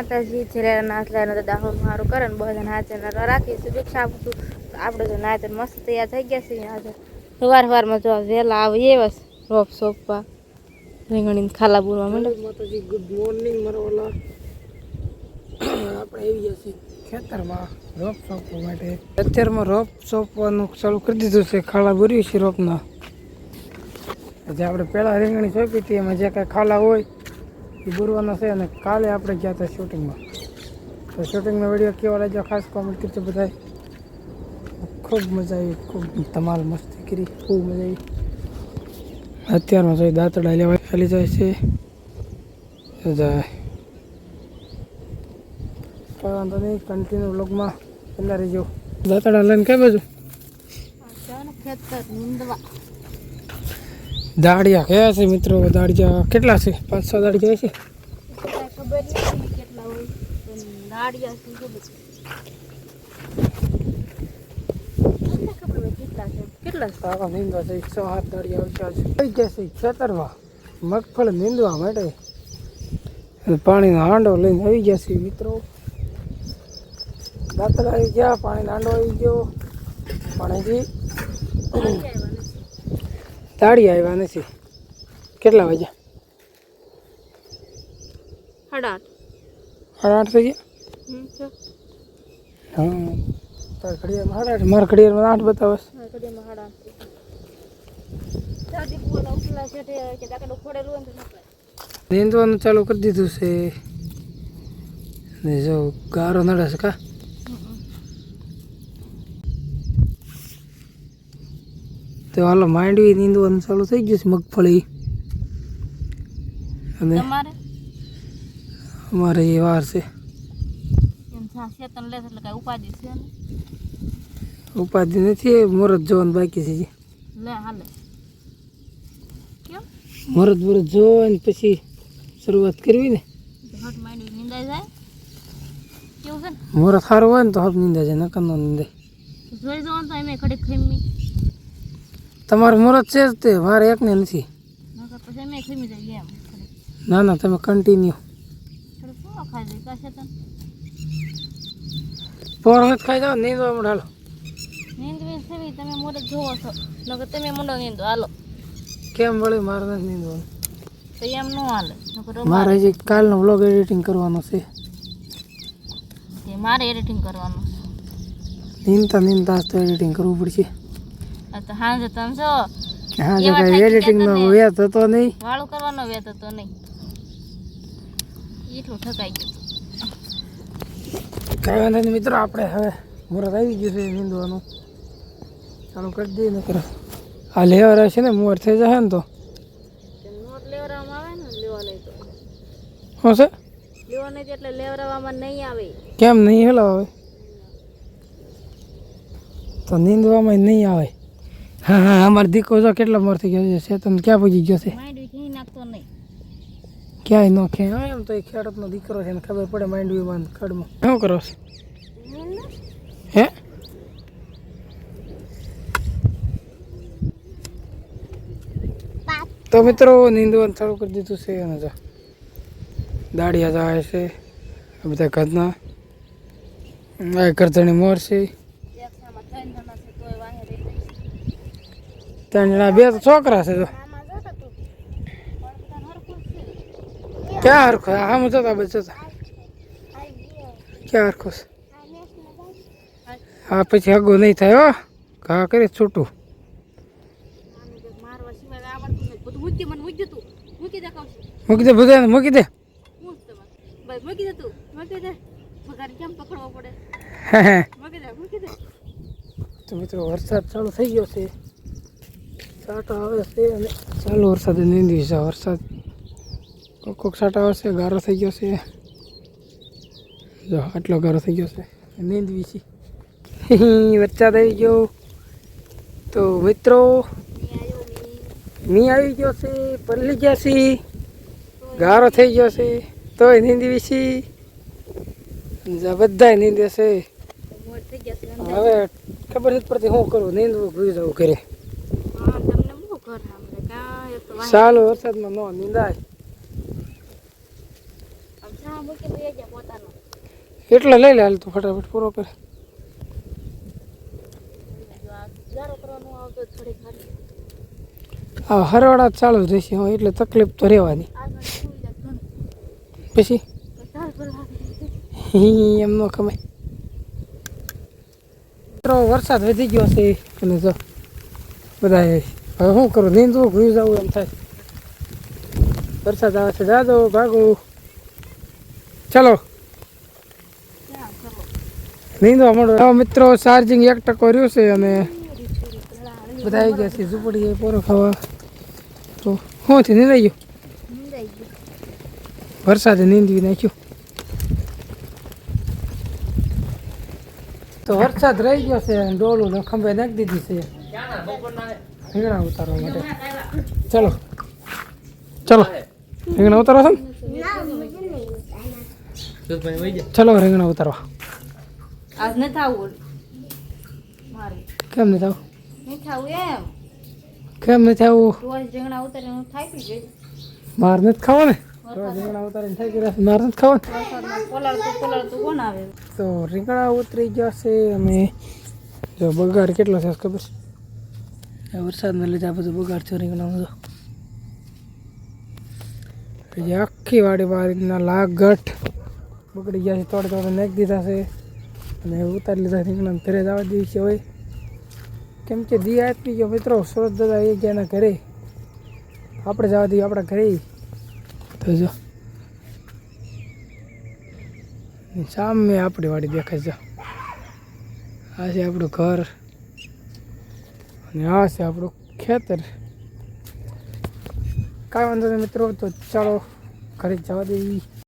માતાજી જયારે નાચ તો દાહોદ મારું કરે ને બધા નાચે ના રાખી શુભેચ્છા આપું છું. આપણે તો નાચે મસ્ત તૈયાર થઈ ગયા છીએ આજે. સવાર સવારમાં જો વહેલા આવીએ બસ રોપ સોપવા. રીંગણી ખાલા પૂરવા માંડે માતાજી ગુડ મોર્નિંગ મારો ઓલા આપણે આવી ગયા છીએ ખેતરમાં રોપ સોંપવા માટે. અત્યારમાં રોપ સોપવાનું ચાલુ કરી દીધું છે. ખાલા ભર્યું છે રોપના. જે આપણે પહેલાં રીંગણી સોંપી હતી એમાં જે કાંઈ ખાલા હોય એ ભરવાના છે અને કાલે આપણે ગયા હતા શૂટિંગમાં. તો શૂટિંગનો વીડિયો કેવો લાગ્યો? ખાસ કોમેન્ટ કરજો બધાય. ખૂબ મજા આવી, ખૂબ ધમાલ મસ્તી કરી, ખૂબ મજા આવી. અત્યારમાં તો દાંતડા લેવા ખાલી જાય છે. કઈ વાંધો નહીં કન્ટિન્યુ બ્લોગમાં પહેલાં રહેજો. દાંતડા લઈને કઈ બાજુ? ખેતર નીંદવા દાડિયા કયા છે મિત્રો? દાડિયા કેટલા છે? પાંચ છ દાડિયા છે? મગફળી નીંદવા માટે પાણીનો હાંડો લઈને આવી ગયા છે મિત્રો. દાંતડા આવી ગયા, પાણીનો હાંડો આવી ગયો. પણ હજી દાડિયા આવ્યા નથી. કેટલા વાગ્યા સાડા આઠ. સાડા આઠ થઈ ગયા? હા ઘડિયાળમાં સાડા આઠ. મારા ઘડિયાળમાં આઠ બતાવે છે હા કડીમાં સાડા આઠ દાદી બોલા ઉપલા છે કે દાકડો ખોડેલું હોય ને તો નપાય નીંદવાનું ચાલુ કરી દીધું છે. ને જો ગારો નડે છે કા? તો હાલો માંડવી નીંદવાનું ચાલુ થઈ ગયું છે મગફળી. અને અમારે એ વાર છે. ઉપાધિ ને નથી મુહૂર્ત જોવાનું બાકી છે મુહૂર્ત મુહૂર્ત જોઈને પછી શરૂઆત કરવી ને. હટ ને? મુહૂર્ત સારું હોય ને તો હબ નીંદા જાય નકર નો નીંદાય. જોઈ જવાનું તો એમ ખડી ખમી. તમારું મુહૂર્ત છે જ તે મારે એકને નથી. ના ના તમે કન્ટિન્યુ પોર વખત ખાઈ જાઓ નીંદ મળે હાલો. નીંદવી સેવી તમે મોઢે જોવો છો. નકર તમે મોડો નીંદો હાલો. કેમ વળે મારે નથી નીંદવાનું? તો એમ ન હાલે મારે હજી કાલનો વ્લોગ એડિટિંગ કરવાનો છે. મારે એડિટિંગ કરવાનું છે. નીંદતા નીંદતા તો એડિટિંગ કરવું પડશે. તો હાંજે તમે છો હા જો એવા કાંઈ એડિટિંગનો વ્યાત હતો નહીં. વાળું કરવાનો વેત હતો નહીં. એટલું ઠકાઈ ગયું. કાંઈ વાંધો નહીં મિત્રો આપણે હવે મુહૂર્ત આવી ગયું છે નીંદવાનું. ચાલુ કરી દઈએ નકર. આ લેવર છે ને મુહૂર્ત થઈ જશે ને તો. નોટ લેવડાવવામાં આવે ને લેવા નહીં તો. શું છે? એટલે લેવડાવવામાં નહીં આવે. કેમ નહીં હેલો હવે? તો નીંદવામાં નહીં આવે. હા હા અમારો દીકરો જો કેટલા મોર થઈ ગયો છે ચેતન ક્યાં પૂજી ગયો છે? ક્યાંય નો ખે એમ તો એ ખેડૂતનો દીકરો છે ને ખબર પડે માંડવીમાં ને ખડમાં શું કરો છો? હે? તો મિત્રો નીંદવાનું ચાલુ કરી દીધું છે અને જો દાડિયા જાય છે બધા ઘરના. આ કરતણી મોર છે એકસામાં ત્રણ જણા છે તોય વાહે રહી જાય ત્રણ જણા બે તો છોકરા છે તો ક્યાં હરખો? આમ જતા બધા જતા. ક્યાં હરખો છે? હા પછી હગો નહીં થાય હો. ઘા કરી છૂટું. મૂકી દે બધા મૂકી દે મૂકી દે તું મૂકી દે કેમ પકડવો પડે હે હે મૂકી દે મૂકી દે. તો મિત્રો વરસાદ ચાલુ થઈ ગયો છે. સાટો આવે છે અને ચાલુ વરસાદ નીંદી છે. વરસાદ કોક કોક સાટો આવે છે ગારો થઈ ગયો છે. જો આટલો ગારો થઈ ગયો છે. નીંદવી છે. વરસાદ આવી ગયો. તો મિત્રો મી આવી ગયો છે પલ્લી ગયા છે. ગારો થઈ ગયો છે. તોય નીંદવી છે. બધા નીંદે છે. હવે ખબર નથી પડતી શું કરું નીંદવું જવું ઘરે હા તમને બહુ ઘર સાંભળે ચાલુ વરસાદમાં નો નિંદાય. એટલે લઈ લે હાલ તું ફટાફટ, પૂરો કરે. આ હરવાડા ચાલુ રહેશે હા, એટલે તકલીફ તો રહેવાની. પછી? એમ ન ખમે વરસાદ વધી ગયો છે અને જો બધા હવે શું કરું? નીંદવું ઘૂઈ જવું એમ થાય. વરસાદ આવે છે. જાદો ભાગો. ચલો. નીંદવા મળો મિત્રો ચાર્જિંગ એક ટકો રહ્યું છે અને બધા આવી ગયા છે. ઝૂંપડી પોરો ખાવા. તો શું થયું નીંદાઈ ગયું? વરસાદે નીંદવી નાખ્યું. તો વરસાદ રહી ગયો છે ડોલું ખંભે નાખી દીધી છે. રીંગણા ઉતારવા માટે. ચલો. ચલો. રીંગણા ઉતારવા છે ને? ચલો રીંગણા ઉતારવા. આજ ન થાવું કેમ ન થાવું કેમ ન ગઈ. માર નથી ખાવા ને તો રીંગણા ઉતરી ગયા છે અમે જો બગાડ કેટલો છે ખબર છે? વરસાદના લીધે આ બધું બગાડ થયો જો પછી આખી વાડી વાડીના લાગટ બગડી ગયા છે, તોડે તોડે નાખી દીધા છે. અને ઉતારી લીધા રીંગણા ઘરે જવા દેવી છે હોય કેમ કે દી આપી ગયો, મિત્રો, સુરત દાદા એ ગયા ઘરે. આપણે જવા દઈએ આપણા ઘરે. તો જો. સામે આપણી વાડી દેખાય છે. આ છે આપણું ઘર. અને આ છે આપણું ખેતર. કાંઈ વાંધો નહીં મિત્રો તો ચાલો ઘરે જવા દેવી